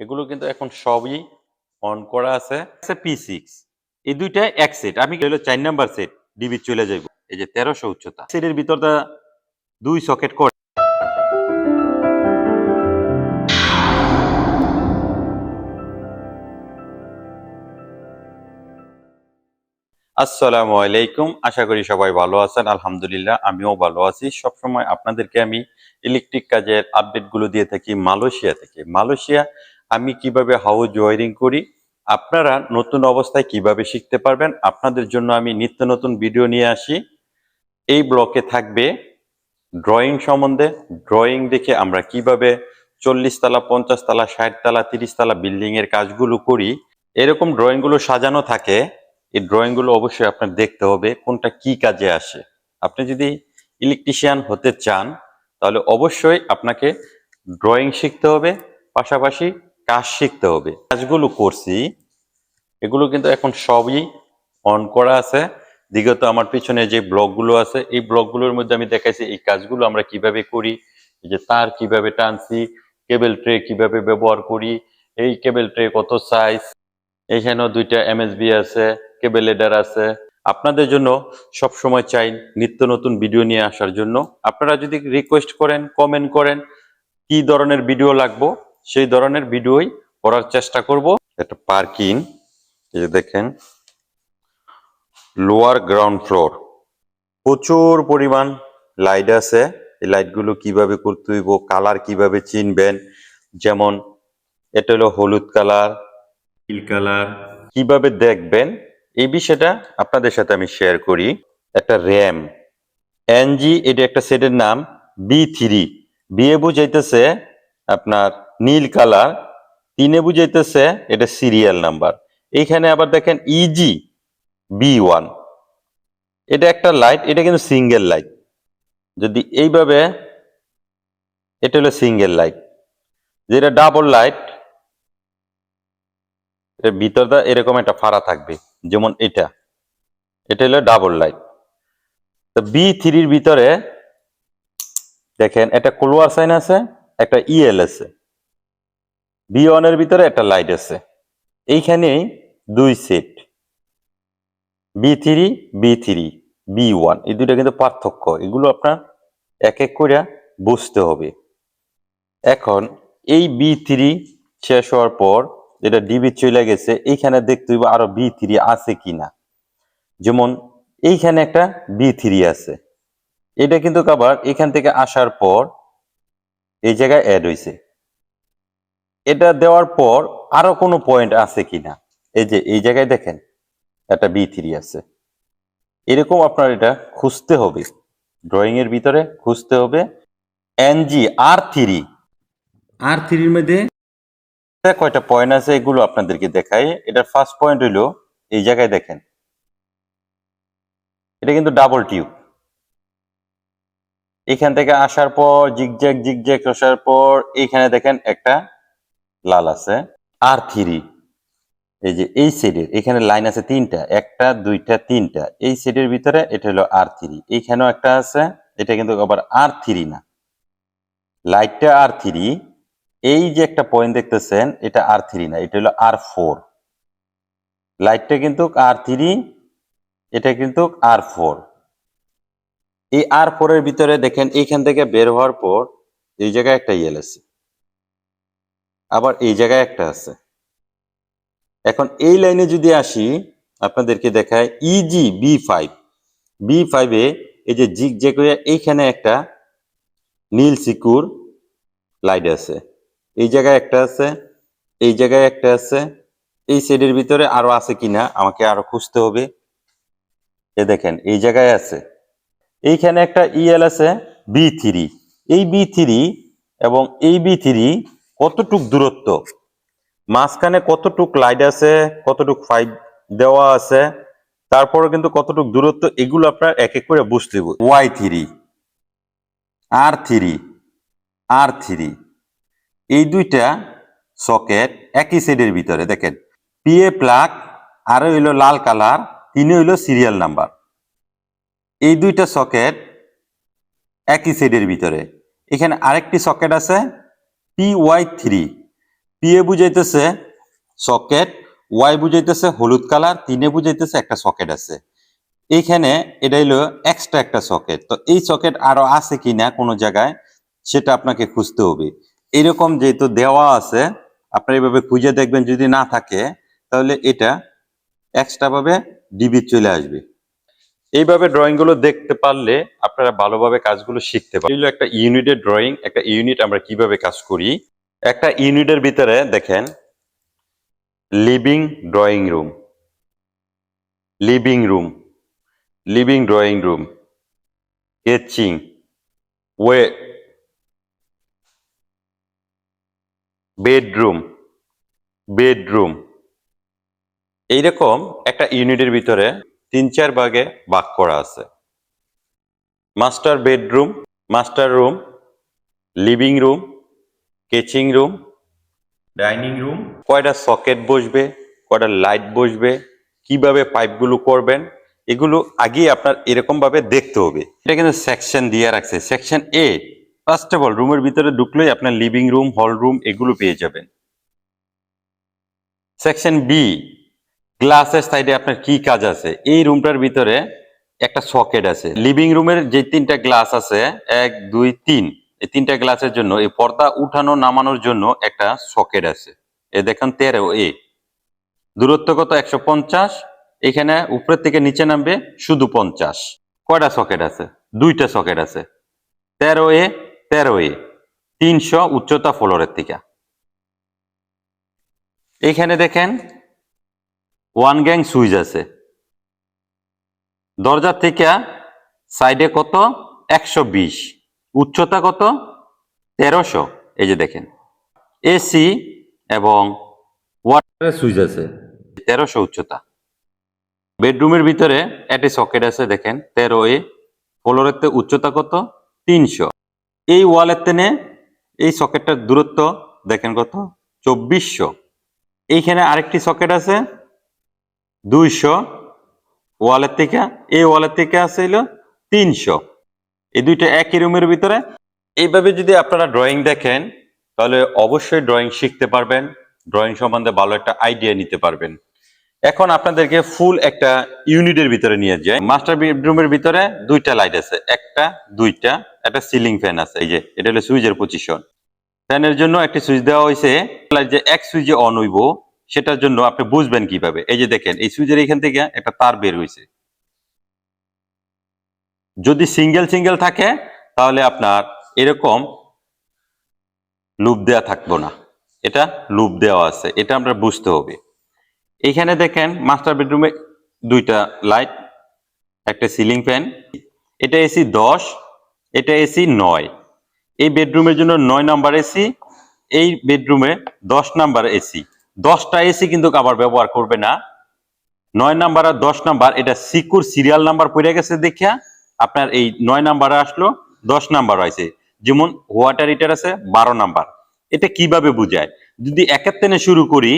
এগুলো কিন্তু এখন সবই অন করা আছে। পি সিক্স এই দুইটা এক সেট আমি চার নাম্বার সেট ডিবি চলে যাইব। এই যে তেরোশো উচ্চতা। সেটের ভিতরটা দুই সকেট করে আসসালামু আলাইকুম। আশা করি সবাই ভালো আছেন। আলহামদুলিল্লাহ, আমিও ভালো আছি। সবসময় আপনাদেরকে আমি ইলেকট্রিক কাজের আপডেটগুলো দিয়ে থাকি মালয়েশিয়া থেকে। মালয়েশিয়া আমি কীভাবে হাউস ওয়ারিং করি, আপনারা নতুন অবস্থায় কীভাবে শিখতে পারবেন, আপনাদের জন্য আমি নিত্য নতুন ভিডিও নিয়ে আসি। এই ব্লকে থাকবে ড্রয়িং সম্বন্ধে। ড্রয়িং দেখে আমরা কীভাবে চল্লিশ তালা পঞ্চাশ তালা ষাট তালা তিরিশ তালা বিল্ডিং এর কাজগুলো করি। এরকম ড্রয়িংগুলো সাজানো থাকে। এই ড্রয়িংগুলো অবশ্যই আপনার দেখতে হবে, কোনটা কি কাজে আসে। আপনি যদি ইলেকট্রিশিয়ান হতে চান, তাহলে অবশ্যই আপনাকে ড্রয়িং শিখতে হবে। পাশাপাশি কাজ শিখতে হবে। কাজগুলো করছি, এগুলো কিন্তু এখন সবই অন করা আছে। বিগত আমার পিছনে যে ব্লগগুলো আছে, এই ব্লগগুলোর মধ্যে আমি দেখাইছি এই কাজগুলো আমরা কীভাবে করি যে তার কীভাবে টানছি, কেবল ট্রে কীভাবে ব্যবহার করি, এই কেবল ট্রে কত সাইজ এখানেও দুইটা এমএসবি আছে, কেবল এডার আছে। আপনাদের জন্য সব সময় চাই নিত্য নতুন ভিডিও নিয়ে আসার জন্য। আপনারা যদি রিকোয়েস্ট করেন কমেন্ট করেন, কি ধরনের ভিডিও লাগবো সেই ধরনের ভিডিওই করার চেষ্টা করব। একটা পার্কিং, এই যে দেখেন, লোয়ার গ্রাউন্ড ফ্লোর। প্রচুর পরিমাণ লাইট আছে। এই লাইটগুলো কীভাবে করতে হইব, কালার কীভাবে চিনবেন? যেমন, এটা হলো হলুদ কালার, নীল কালার। কীভাবে দেখবেন? এই বিষয়টা আপনাদের সাথে আমি শেয়ার করি। একটা র্যাম। এনজি এটা একটা সেটের নাম, বি থ্রি। বিয়ে বুঝাইতেছে আপনার নীল কালার, তিনে বুঝাইতেছে এটা সিরিয়াল নাম্বার এইখানে আবার দেখেন ইজি বি ওয়ান এটা একটা লাইট এটা কিন্তু সিঙ্গেল লাইট যদি এইভাবে, এটা হলো সিঙ্গেল লাইট যেটা ডাবল লাইট ভিতরটা এরকম একটা ফাড়া থাকবে, যেমন এটা। এটা হলো ডাবল লাইট তো বি থ্রির ভিতরে, দেখেন, একটা কোলোয়ার সাইন আছে, একটা ইএল আছে বি ওয়ানের ভিতরে একটা লাইট আছে। এইখানে দুই set B three B three B one এই দুইটা কিন্তু পার্থক্য। এগুলো আপনার এক এক করে বুঝতে হবে। এখন এই বি থ্রি শেষ হওয়ার পর যেটা ডিবি চলে গেছে, এইখানে দেখতে হইব আরও বি থ্রি আছে কিনা। যেমন এইখানে একটা বি থ্রি আছে। এটা কিন্তু আবার এখান থেকে আসার পর এই জায়গায় অ্যাড হয়েছে এটা দেওয়ার পর আরও কোনো পয়েন্ট আছে কিনা? এই যে এই জায়গায় দেখেন একটা বি থ্রি আছে। এরকম আপনার এটা খুঁজতে হবে। ড্রয়িং এর ভিতরে খুঁজতে হবে এনজি আর থ্রি আর থ্রির মধ্যে? কয়টা পয়েন্ট আছে এগুলো আপনাদেরকে দেখাই। এটার ফার্স্ট পয়েন্ট হইল এই জায়গায় দেখেন। এটা কিন্তু ডাবল টিউব এখান থেকে আসার পর জিগজ্যাগ জিগজ্যাগ আসার পর এইখানে দেখেন একটা লাল আছে। আর থ্রি, এই যে এই সেটের এখানে লাইন আছে তিনটা, একটা, দুইটা, তিনটা। এই সেটের ভিতরে এটা হলো আর থ্রি, এইখানেও একটা আছে, এটা কিন্তু আবার আর থ্রি না। লাইটটা আর থ্রি, এই যে একটা পয়েন্ট দেখতেছেন, এটা আর থ্রি না, এটা হলো আর ফোর লাইটটা কিন্তু আর থ্রি, এটা কিন্তু আর ফোর এই আর ফোর এর ভিতরে দেখেন, এইখান থেকে বের হওয়ার পর এই জায়গায় একটা ইয়েল আছে। আবার এই জায়গায় একটা আছে। এখন এই লাইনে যদি আসি, আপনাদেরকে দেখায় ইজি বি ফাইভ বি ফাইভে এই যে জিগ জে হয়ে এইখানে একটা নীল সিকুর লাইট আছে। এই জায়গায় একটা আছে, এই জায়গায় একটা আছে, এই সেটের ভিতরে আরও আছে কিনা আমাকে আরও খুঁজতে হবে। এ দেখেন, এই জায়গায় আছে। এইখানে একটা ইএল আছে বি থ্রি এই বি থ্রি এবং এই বি থ্রি কতটুক দূরত্ব? মাঝখানে কতটুক লাইট আছে, কতটুক ফাইভ দেওয়া আছে, তারপরে কিন্তু কতটুক দূরত্ব, এগুলো আপনার এক এক করে বুঝতে হবে। ওয়াই থ্রি আর থ্রি আর থ্রি এই দুইটা সকেট একই সেটের ভিতরে, দেখেন। পিএ প্লাগ আর হইল লাল কালার তিনে হইল সিরিয়াল নাম্বার এই দুইটা সকেট একই সেটের ভিতরে। এখানে আরেকটি সকেট আছে পি ওয়াই থ্রি পি এ বুঝাইতেছে সকেট ওয়াই বুঝাইতেছে হলুদ কালার তিনে বুঝাইতেছে একটা সকেট আছে। এইখানে এটা হলো এক্সট্রা একটা সকেট তো এই সকেট আরও আছে কি না কোনো জায়গায়, সেটা আপনাকে খুঁজতে হবে। এরকম যেহেতু দেওয়া আছে, আপনার এইভাবে খুঁজে দেখবেন যদি না থাকে, তাহলে এটা এক্সট্রাভাবে ডিবি চলে আসবে। এইভাবে ড্রয়িংগুলো দেখতে পারলে আপনারা ভালোভাবে কাজগুলো শিখতে পারেন একটা ইউনিটের ড্রয়িং একটা ইউনিট আমরা কীভাবে কাজ করি। একটা ইউনিটের ভিতরে দেখেন living drawing room living room living drawing room sketching way bedroom bedroom এইরকম একটা ইউনিটের ভিতরে তিন চার ভাগে ভাগ করা আছে। Master bedroom, master room, living room, kitchen room, dining room, কয়টা সকেট বসবে, কয়টা লাইট বসবে, কীভাবে পাইপগুলো করবেন, এগুলো আগে আপনার এরকম ভাবে দেখতে হবে। এটা কিন্তু সেকশন দিয়ে রাখছে। সেকশন এ ফার্স্ট অফ অল রুমের ভিতরে ঢুকলেই আপনার লিভিং রুম, হল রুম, এগুলো পেয়ে যাবেন। সেকশন বি গ্লাসের সাইডে আপনার কি কাজ আছে? এই রুমটার ভিতরে একটা সকেট আছে। লিভিং রুমের যে তিনটা গ্লাস আছে, এক, দুই, তিন, এই তিনটা গ্লাসের জন্য, এই পর্দা উঠানো, নামানোর জন্য একটা সকেট আছে। এ দেখেন তেরো, এ। দূরত্ব কত? একশো পঞ্চাশ। এখানে উপরের থেকে নিচে নামবে শুধু পঞ্চাশ। কয়টা সকেট আছে? দুইটা সকেট আছে। তেরো, এ তেরো, এ। তিনশো উচ্চতা ফ্লোরের থেকে। এখানে দেখেন ওয়ান গ্যাং সুইচ আছে। দরজা থেকে সাইডে কত? একশো বিশ। উচ্চতা কত? তেরোশো। এই যে দেখেন। এসি এবং ওয়াটারের সুইচ আছে। তেরোশো উচ্চতা। বেডরুমের ভিতরে একটি সকেট আছে, দেখেন। তেরো এ। ফ্লোরের উচ্চতা কত? তিনশো। এই ওয়ালের তেনে এই সকেটটার দূরত্ব, দেখেন কত? চব্বিশশো। এইখানে আরেকটি সকেট আছে দুইশো ওয়ালের থেকে, এই ওয়ালের থেকে আছে হলো তিনশো। এই দুইটা একই রুমের ভিতরে। এইভাবে যদি আপনারা ড্রয়িং দেখেন, তাহলে অবশ্যই ড্রয়িং শিখতে পারবেন। ড্রয়িং সম্বন্ধে ভালো একটা আইডিয়া নিতে পারবেন। এখন আপনাদেরকে ফুল একটা ইউনিটের ভিতরে নিয়ে যায় মাস্টার বেডরুমের ভিতরে দুইটা লাইট আছে, একটা, দুইটা, একটা সিলিং ফ্যান আছে। এই যে, এটা হলো সুইচের পজিশন ফ্যানের জন্য একটি সুইচ দেওয়া হয়েছে। যে এক সুইচে অন হইব। সেটার জন্য আপনি বুঝবেন কীভাবে? এই যে দেখেন, এই সুইচের এখান থেকে একটা তার বের হয়েছে। যদি সিঙ্গেল সিঙ্গেল থাকে, তাহলে আপনার এরকম লুপ দেওয়া থাকব না। এটা লুপ দেওয়া আছে, এটা আমরা বুঝতে হবে। এখানে দেখেন, মাস্টার বেডরুমে দুইটা লাইট, একটা সিলিং ফ্যান, এটা এসি দশ, এটা এসি নয়। এই বেডরুমের জন্য নয় নাম্বার এসি, এই বেডরুমে দশ নাম্বার এসি। দশটা এসি কিন্তু আবার ব্যবহার করবে না। নয় নাম্বার আর দশ নাম্বার, এটা সিকুর সিরিয়াল নাম্বার পড়ে গেছে দেখিয়া আপনার এই নয় নাম্বারে আসলো, দশ নাম্বার আছে যেমন ওয়াটার হিটার আছে? বারো নাম্বার। এটা কীভাবে বুঝায়? যদি একের তেনে শুরু করি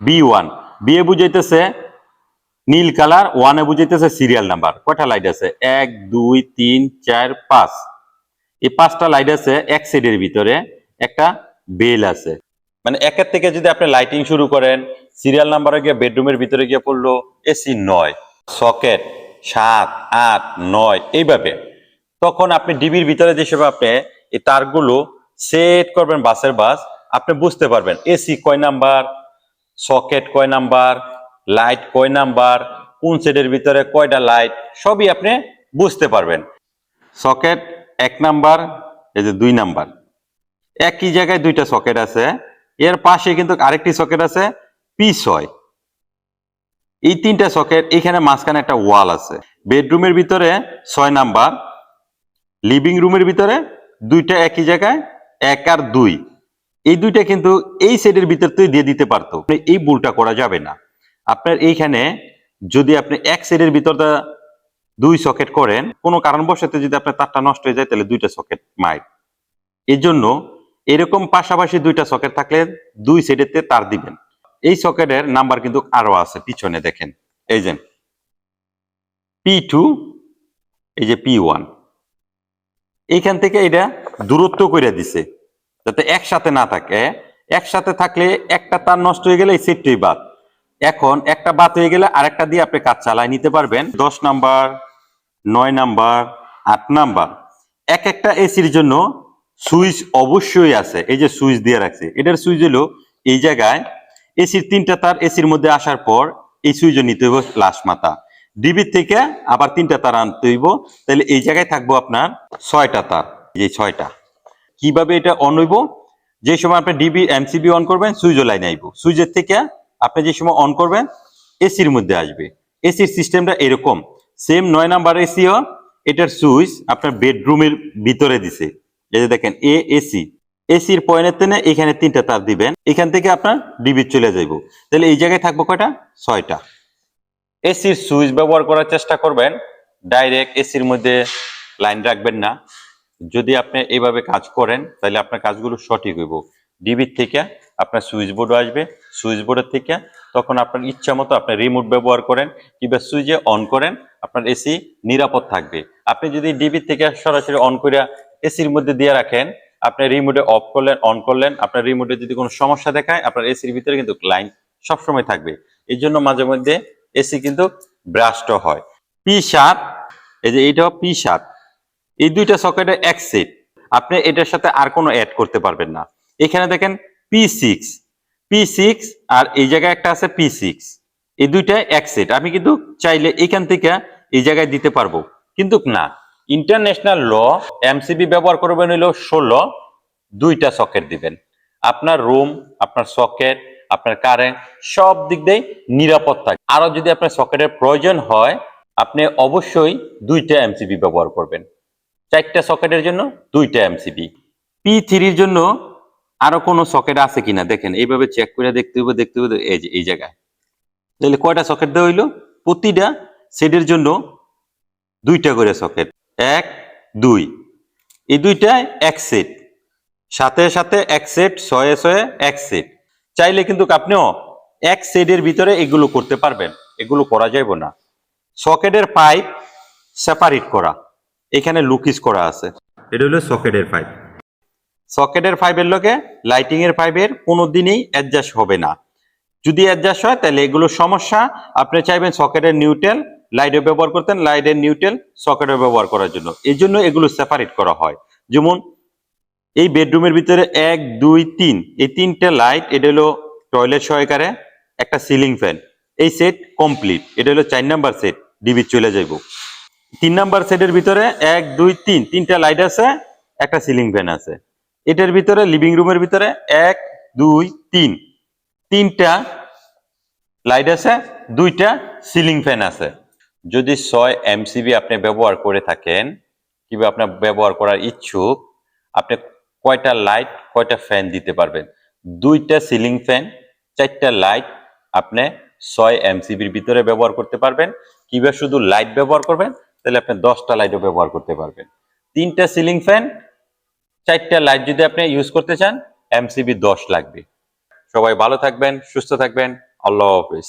বি ওয়ান বি এ বুঝাইতেছে নীল কালার ওয়ানে বুঝাইতেছে সিরিয়াল নাম্বার। কয়টা লাইট আছে? এক, দুই, তিন, চার, পাঁচ। এই পাঁচটা লাইট আছে এক সাইডের ভিতরে, একটা বেল আছে। মানে একের থেকে যদি আপনি লাইটিং শুরু করেন সিরিয়াল নাম্বারে গিয়ে বেডরুমের ভিতরে গিয়ে পড়ল এসি নয় সকেট সাত, আট, নয়, এইভাবে। তখন আপনি ডিবির ভিতরে যেসব আপনি, এই তারগুলো সেট করবেন বাসের বাস, আপনি বুঝতে পারবেন এসি কয় নাম্বার সকেট কয় নাম্বার লাইট কয় নাম্বার, কোন সেটের ভিতরে কয়টা লাইট সবই আপনি বুঝতে পারবেন। সকেট এক নাম্বার, এই যে দুই নাম্বার। একই জায়গায় দুইটা সকেট আছে। এর পাশে কিন্তু আরেকটি সকেট আছে পি ছয় এই তিনটা সকেট এখানে মাঝখানে একটা ওয়াল আছে। বেডরুমের ভিতরে ছয় নাম্বার লিভিং রুমের ভিতরে দুইটা একই জায়গায়, এক আর দুই। এই দুইটা কিন্তু এই সেটের ভিতর তুই দিয়ে দিতে পারতো। এই ভুলটা করা যাবে না। আপনার এইখানে যদি আপনি এক সেটের ভিতরটা দুই সকেট করেন, কোনো কারণবশত যদি আপনার তারটা নষ্ট হয়ে যায়, তাহলে দুইটা সকেট মাইট এর জন্য এরকম পাশাপাশি দুইটা সকেট থাকলে দুই সেটেতে তার দিবেন। এই সকেটের নাম্বার কিন্তু আরও আছে, পিছনে দেখেন। এই যে পি টু এই যে পি ওয়ান এইখান থেকে এটা দূরত্ব করে দিছে, যাতে একসাথে না থাকে। একসাথে থাকলে একটা তার নষ্ট হয়ে গেলে এই সেটটাই বাদ। এখন একটা বাদ হয়ে গেলে আরেকটা দিয়ে আপনি কাজ চালায় নিতে পারবেন। দশ নাম্বার নয় নাম্বার আট নাম্বার এক একটা এসির জন্য সুইচ অবশ্যই আছে, এই যে সুইচ দিয়ে রাখছে। এটার সুইচ হলো এই জায়গায় এসির তিনটা তার এসির মধ্যে আসার পর এই সুইচও নিতে হইব লাশ মাথা। ডিবি থেকে আবার তিনটা তার আনতে হইব, তাহলে এই জায়গায় থাকব আপনার ছয়টা তার, এই ছয়টা। কীভাবে এটা অন হইব? যে সময় আপনি ডিবি, এমসিবি অন করবেন, সুইচও লাইন আইব। সুইচের থেকে আপনি যে সময় অন করবেন, এসির মধ্যে আসবে। এসির সিস্টেমটা এরকম সেম নয় নাম্বার এসিও, এটার সুইচ আপনার বেডরুমের ভিতরে দিছে। এই যে দেখেন, এ, এসি। এসির পয়েন্টের তেনে এখানে তিনটা তার দিবেন, এখান থেকে আপনার ডিবি চলে যাইব। তাহলে এই জায়গায় থাকব কয়টা? ছয়টা। এসির সুইচ ব্যবহার করার চেষ্টা করবেন, ডাইরেক্ট এসির মধ্যে লাইন রাখবেন না। যদি আপনি এইভাবে কাজ করেন, তাহলে আপনার কাজগুলো সঠিক হইব। ডিবির থেকে আপনার সুইচ বোর্ড আসবে, সুইচ বোর্ডের থেকে তখন আপনার ইচ্ছা মতো আপনি রিমোট ব্যবহার করেন, কিংবা সুইচে অন করেন, আপনার এসি নিরাপদ থাকবে। আপনি যদি ডিবির থেকে সরাসরি অন করে এসির মধ্যে দিয়ে রাখেন। আপনি রিমোটে অফ করলেন অন করলেন, আপনার রিমোটে যদি কোনো সমস্যা দেখায়, আপনার এসির ভিতরে কিন্তু লাইন সবসময় থাকবে। এই জন্য মাঝে মধ্যে এসি কিন্তু ব্রাস্ট হয়। পি সাত এই যে এইটাও পি সাত এই দুইটা সকেটে এক সেট আপনি এটার সাথে আর কোনো অ্যাড করতে পারবেন না। এখানে দেখেন পি সিক্স পি সিক্স আর এই জায়গায় একটা আছে পি সিক্স এই দুইটা এক সেট আমি কিন্তু চাইলে এখান থেকে এই জায়গায় দিতে পারব। কিন্তু না। ইন্টারন্যাশনাল ল এমসিবি ব্যবহার করবেন হলো ষোলো, দুইটা সকেট দিবেন। আপনার রুম আপনার সকেট আপনার কারেন্ট সব দিক দিয়ে নিরাপদ থাকে। আরও যদি আপনার সকেটের প্রয়োজন হয়, আপনি অবশ্যই দুইটা এমসিবি ব্যবহার করবেন। চারটা সকেটের জন্য দুইটা এমসিবি পি থ্রির জন্য আরও কোনো সকেট আছে কিনা দেখেন, এইভাবে চেক করে দেখতে হবে দেখতে হবে এই যে, এই জায়গায়। তাহলে কয়টা সকেট দেওয়া হইল? প্রতিটা সেটের জন্য দুইটা করে সকেট এক, দুই। এই দুইটায় এক সেট সাথে সাথে এক সেট ছয়ে ছয়ে এক সেট চাইলে কিন্তু আপনিও এক সেটের ভিতরে এগুলো করতে পারবেন। এগুলো করা যাইব না। সকেটের পাইপ সেপারেট করা। এখানে লুকিস করা আছে। এটা হলো সকেটের পাইপ সকেটের পাইপের লোকে লাইটিং এর পাইপের কোনো দিনই অ্যাডজাস্ট হবে না। যদি অ্যাডজাস্ট হয়, তাহলে এগুলো সমস্যা। আপনি চাইবেন সকেটের নিউট্রাল লাইটে ব্যবহার করতেন লাইটের নিউট্রাল সকেটে ব্যবহার করার জন্য। এই জন্য এগুলো সেপারেট করা হয়। যেমন, এই বেডরুমের ভিতরে এক, দুই, তিন। এই তিনটে লাইট এটা হলো টয়লেট সহকারে একটা সিলিং ফ্যান এই সেট কমপ্লিট এটা হলো চার নাম্বার সেট ডিবি চলে যাইব। তিন নাম্বার সেটের ভিতরে এক, দুই, তিন। তিনটা লাইট আছে, একটা সিলিং ফ্যান আছে। এটার ভিতরে লিভিং রুমের ভিতরে এক, দুই, তিন। তিনটা লাইট আছে, দুইটা সিলিং ফ্যান আছে। যদি ছয় এমসিবি আপনি ব্যবহার করে থাকেন, কিংবা আপনার ব্যবহার করার ইচ্ছুক, আপনি কয়টা লাইট কয়টা ফ্যান দিতে পারবেন? দুইটা সিলিং ফ্যান চারটা লাইট আপনি ছয় এমসিবির ভিতরে ব্যবহার করতে পারবেন। কিংবা শুধু লাইট ব্যবহার করবেন, তাহলে আপনি দশটা লাইটও ব্যবহার করতে পারবেন। তিনটা সিলিং ফ্যান চারটা লাইট যদি আপনি ইউজ করতে চান এমসিবি দশ লাগবে। সবাই ভালো থাকবেন, সুস্থ থাকবেন, আল্লাহ হাফিজ।